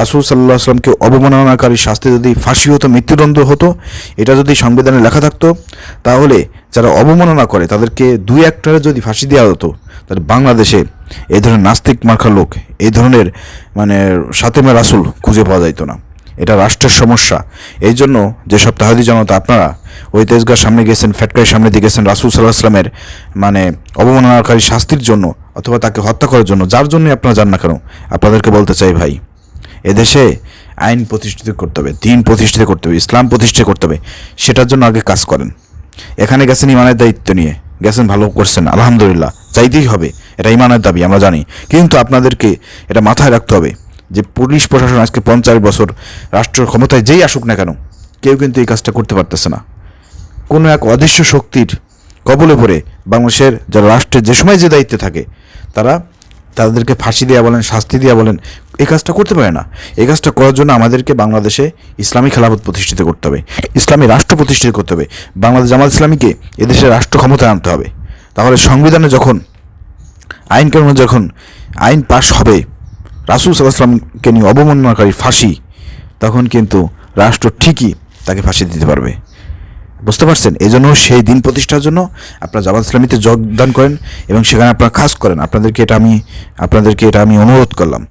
রাসুল সাল্লাহ আসলামকে অবমাননাকারী শাস্তি যদি ফাঁসি হতো, মৃত্যুদণ্ড হতো, এটা যদি সংবিধানে লেখা থাকতো, তাহলে যারা অবমাননা করে তাদেরকে দুই একটারে যদি ফাঁসি দেওয়া হতো, তাহলে বাংলাদেশে এই ধরনের নাস্তিক মার্কা লোক এই ধরনের মানে সাতেমা রাসুল খুঁজে পাওয়া যাইতো না। এটা রাষ্ট্রের সমস্যা। এই জন্য যেসব তাহাদি জনতা, আপনারা ওই তেজগার সামনে গেছেন ফ্যাক্টরির সামনে দিয়ে গেছেন রাসুল সাল্লাহ আসলামের মানে অবমাননাকারী শাস্তির জন্য অথবা তাকে হত্যা করার জন্য, যার জন্যই আপনারা যান না কেন? আপনাদেরকে বলতে চাই ভাই এদেশে আইন প্রতিষ্ঠিত করতে হবে, দিন প্রতিষ্ঠিত করতে হবে, ইসলাম প্রতিষ্ঠিত করতে হবে, সেটার জন্য আগে কাজ করেন। এখানে গেছেন ইমানের দায়িত্ব নিয়ে, গেছেন ভালো করছেন, আলহামদুলিল্লাহ, চাইতেই হবে, এটা ইমানের দাবি, আমরা জানি। কিন্তু আপনাদেরকে এটা মাথায় রাখতে হবে যে পুলিশ প্রশাসন আজকে পঞ্চাশ বছর রাষ্ট্র ক্ষমতায় যেই আসুক না কেন, কেউ কিন্তু এই কাজটা করতে পারতেছে না। কোনো এক অদৃশ্য শক্তির কবলে পড়ে বাংলাদেশের যারা রাষ্ট্রের যে সময় যে দায়িত্বে থাকে, তারা তাদেরকে ফাঁসি দেওয়া বলেন, শাস্তি দেওয়া বলেন এই কাজটা করতে পারে না। এই কাজটা করার জন্য আমাদেরকে বাংলাদেশে ইসলামী খেলাফত প্রতিষ্ঠিত করতে হবে, ইসলামী রাষ্ট্র প্রতিষ্ঠিত করতে হবে। বাংলাদেশ জামাত ইসলামীকে এদেশের রাষ্ট্র ক্ষমতায় আনতে হবে। তাহলে সংবিধানে যখন, আইন কানুনে যখন আইন পাশ হবে, রাসুল সাল্লাহামকে নিয়ে অবমাননাকারী ফাঁসি, তখন কিন্তু রাষ্ট্র ঠিকই তাকে ফাঁসি দিতে পারবে। বুঝতে পারছেন? এই জন্য সেই দিন প্রতিষ্ঠার জন্য আপনারা জামাত ইসলামীতে যোগদান করেন এবং সেখানে আপনারা কাজ করেন। আপনাদেরকে এটা আমি, আপনাদেরকে এটা আমি অনুরোধ করলাম।